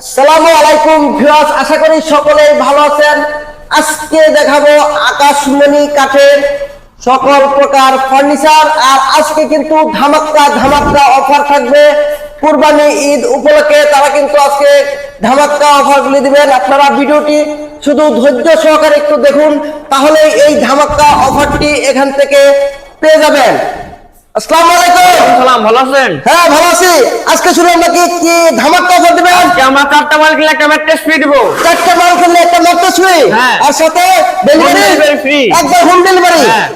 আসসালামু আলাইকুম ভিউয়ার্স, আশা করি সকলেই ভালো আছেন। আজকে দেখাবো আকাশমণি কাঠের সকল প্রকার ফার্নিচার, আর আজকে কিন্তু ধামাক্কা ধামাক্কা অফার থাকবে। কুরবানি ঈদ উপলক্ষে তারা কিন্তু আজকে ধামাক্কা অফারগুলি দিবেন। আপনারা ভিডিওটি শুধু ধৈর্য সহকারে একটু দেখুন, তাহলে এই ধামাক্কা অফারটি এখান থেকে পেয়ে যাবেন। আসসালামু আলাইকুম। সালাম ভালো আছেন? হ্যাঁ ভালো আছি। আজকে আমাকে কি ধামাক্কা অফার দিবেন? আজকে আমরা চারটা মাল কিনলে একটা ম্যাট্রেস ফ্রি দিব। চারটে মাল কিনলে একটা ম্যাট্রেস ফ্রি হ্যাঁ। আর সাথে ডেলিভারি Home একবার হোম ডেলিভারি হ্যাঁ।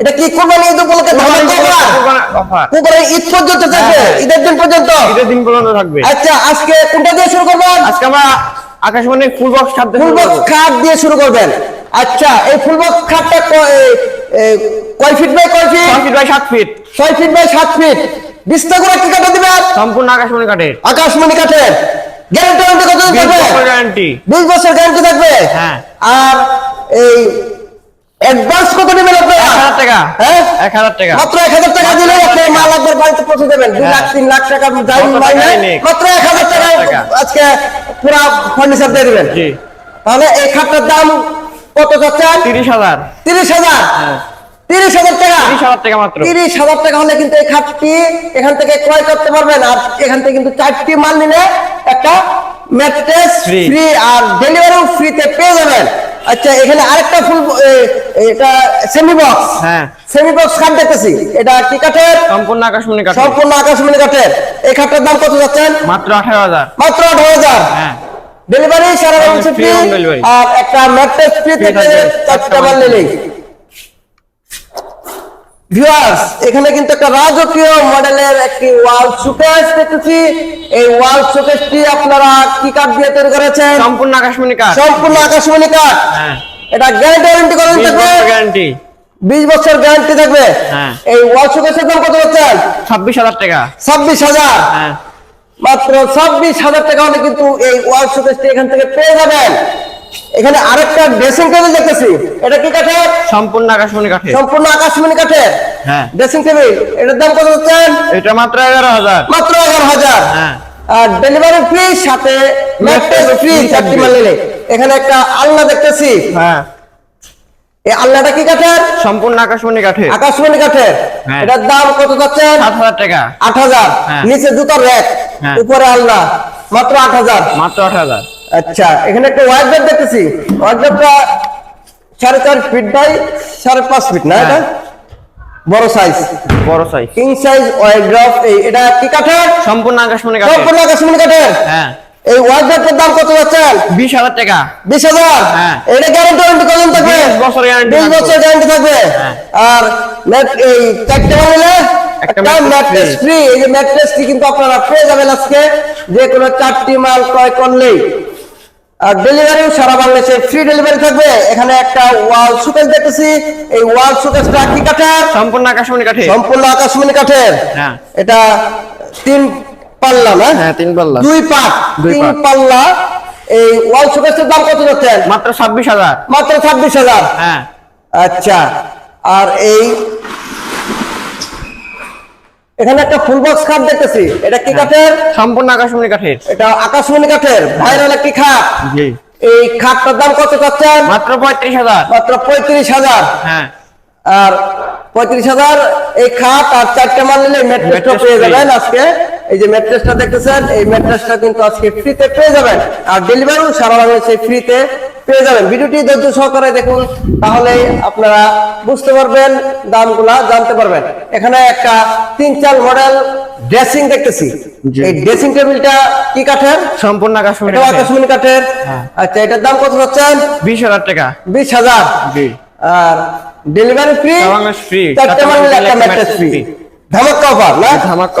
এটা কি কোরবানি ঈদ উপলক্ষে ধামাক্কা অফার অফার কোরবানি ঈদ পর্যন্ত থাকবে? হ্যাঁ। ঈদের দিন পর্যন্ত? ঈদের দিন পর্যন্ত থাকবে। আচ্ছা আজকে কোনটা দিয়ে শুরু করবেন? আজকে আমরা আকাশবাণী ফুল বক্স খাদ্য ফুল বক্স খাট দিয়ে শুরু করবেন। আচ্ছা এই ফুল বক্স খাটটা ক- কয় ফিট বাই কয় ফিট ফিট বাই সাত ফিট ছয় ফিট বাই সাত ফিট বিস্তার করে কি কাটা দিবেন সম্পূর্ণ আকাশমণি কাঠের। আকাশমণি কাঠের। গ্যারান্টি কত দিন থাকবে? গ্যারান্টি বিশ বছর গ্যারান্টি থাকবে? হ্যাঁ। আর এই অ্যাডভান্স কত নেবেন আপনারা? এক হাজার টাকা। হ্যাঁ? এক হাজার টাকা। মাত্র এক হাজার টাকা দিলে মাল একবার বাড়িতে পৌঁছে দেবেন। দুই হ্যাঁ। লাখ তিন লাখ টাকা কত মাইনে মাত্র এক হাজার টাকা টাকা। আজকে পুরো ফার্নিচার দিয়ে দিবেন। জি। তাহলে এই খাটটার দাম কত যাচ্ছেন তিরিশ হাজার। তিরিশ হাজার। হ্যাঁ। তিরিশ হাজার টাকা তিরিশ হাজার টাকা মাত্র। তিরিশ হাজার টাকা হলে কিন্তু এই খাটটি এখান থেকে ক্রয় করতে পারবেন। আর এখান থেকে কিন্তু চারটি মাল নিলে একটা ম্যাট্রেস ফ্রি আর ডেলিভারিও ফ্রিতে পেয়ে যাবেন। আচ্ছা এখানে আরেকটা ফুল এটা সেমি বক্স হ্যাঁ। সেমি বক্স খাট দেখতেছি। এটা কি কাঠের? সম্পূর্ণ আকাশবাণী কাঠের। সম্পূর্ণ আকাশমণি কাঠের। এই খাটটার দাম কত যাচ্ছেন? মাত্র আঠারো হাজার। মাত্র আঠারো হাজার। হ্যাঁ। ডেলিভারি সারা ফ্রি আর একটা ম্যাট্রেস ফ্রি থেকে। চারটা মাল নিলেই। ভিউয়ার্স এখানে কিন্তু একটা রাজকীয় মডেলের একটি ওয়াল শোকেস দেখতেছি। এই ওয়াল শোকেসটি আপনারা কি কাঠ দিয়ে তৈরি করেছেন? সম্পূর্ণ আকাশবাণী কাঠ সম্পূর্ণ আকাশমণি কাঠ হ্যাঁ। এটা গ্যারান্টি ওয়ারেন্টি করেন থাকবে। গ্যারান্টি বিশ বছর গ্যারান্টি থাকবে। হ্যাঁ। এই ওয়াল শোকেসের দাম কত ছাব্বিশ হাজার টাকা। ছাব্বিশ হাজার। হ্যাঁ। মাত্র ছাব্বিশ হাজার টাকা হলে কিন্তু এই ওয়াল শোকেসটি এখান থেকে পেয়ে যাবেন। এখানে আরেকটা ড্রেসিং টেবিল দেখতেছি। এটা কি কাঠের? সম্পূর্ণ আকাশমণি কাঠের। সম্পূর্ণ আকাশমণি কাঠের? হ্যাঁ। ড্রেসিং টেবিল এটার দাম কত হচ্ছেন এটা মাত্র এগারো হাজার। মাত্র এগারো হাজার। হ্যাঁ। আর ডেলিভারি ফ্রি সাথে ম্যাট্রেস ফ্রি চারটি মাল নিলে এখানে একটা আলনা দেখতেছি। হ্যাঁ। এই আলনাটা কি কাঠের? সম্পূর্ণ আকাশমণি কাঠের। আকাশমণি কাঠের। হ্যাঁ। এটার দাম কত যাচ্ছেন সাত হাজার টাকা। আট হাজার। হ্যাঁ। নিচে দুটো র্যাক। উপরে আলনা। মাত্র আট হাজার। মাত্র আট হাজার। আচ্ছা এখানে একটা ওয়াইড বেড দেখতেছি। ওয়াইড বেডটা সাড়ে চার ফিট বাই সাড়ে পাঁচ ফিট না এটা? হ্যাঁ। বড় সাইজ বড় সাইজ কিং সাইজ এই এটা কি কাঠের? সম্পূর্ণ আকাশমণি কাঠের। সম্পূর্ণ আকাশমণি কাঠের? হ্যাঁ। এই দাম কত যাচ্ছেন? বিশ হাজার টাকা। বিশ হাজার? হ্যাঁ। এটা গ্যারান্টি ওয়ারেন্টি কত থাকবে? 20 বছর guarantee বিশ বছর গ্যারান্টি থাকবে। আর এই চারটে একটা ম্যাট্রেস ফ্রি এই যে ম্যাট্রেসটি কিন্তু আপনারা পেয়ে যাবেন আজকে। যে কোনো চারটি মাল ক্রয় করলেই। আর ডেলিভারিও সারা বাংলাদেশে ফ্রি ডেলিভারি থাকবে। এখানে একটা ওয়াল সুকেস দেখতেছি। এই ওয়াল সুকেসটা কি কাঠের? সম্পূর্ণ আকাশমণি কাঠের। সম্পূর্ণ আকাশমণি কাঠের। হ্যাঁ। এটা তিন পাল্লা না? হ্যাঁ তিন পাল্লা। দুই পাট তিন পাল্লা। এই ওয়াল শোকেসের দাম কত যাচ্ছেন মাত্র ছাব্বিশ হাজার। মাত্র ছাব্বিশ হাজার। হ্যাঁ। আচ্ছা। আর এই এখানে একটা ফুল বক্স খাট দেখতেছি। এটা কি কাঠের? সম্পূর্ণ আকাশমণি কাঠের। এটা আকাশমণি কাঠের। ভাইরাল একটি খাট। জি। এই খাটটার দাম কত চাচ্ছেন? মাত্র পঁয়ত্রিশ হাজার। মাত্র পঁয়ত্রিশ হাজার। হ্যাঁ। আর পঁয়ত্রিশ হাজার এই খাট আর চারটে মাল নিলে Mattress পেয়ে। যাবেন আজকে। এই যে ম্যাট্রেসটা দেখতেছেন এই মেট্রেসটা কিন্তু আজকে ফ্রিতে পেয়ে যাবেন। আর ডেলিভারিও সারা বাংলাদেশে ফ্রিতে পেয়ে যাবেন। ভিডিওটি ধৈর্য সহকারে দেখুন তাহলে আপনারা বুঝতে পারবেন দামগুলা জানতে পারবেন। এখানে একটা তিন চার মডেল ড্রেসিং দেখতেছি। এই ড্রেসিং টেবিলটা কি কাঠের? সম্পূর্ণ এটা কাঠের। হ্যাঁ। আচ্ছা এটার দাম কত হচ্ছেন বিশ হাজার টাকা। বিশ হাজার। আর ডেলিভারি ফ্রি চারটে নিলে একটা ম্যাট্রেস ফ্রি। ধামাক্কা অফার না? ধামাক্কা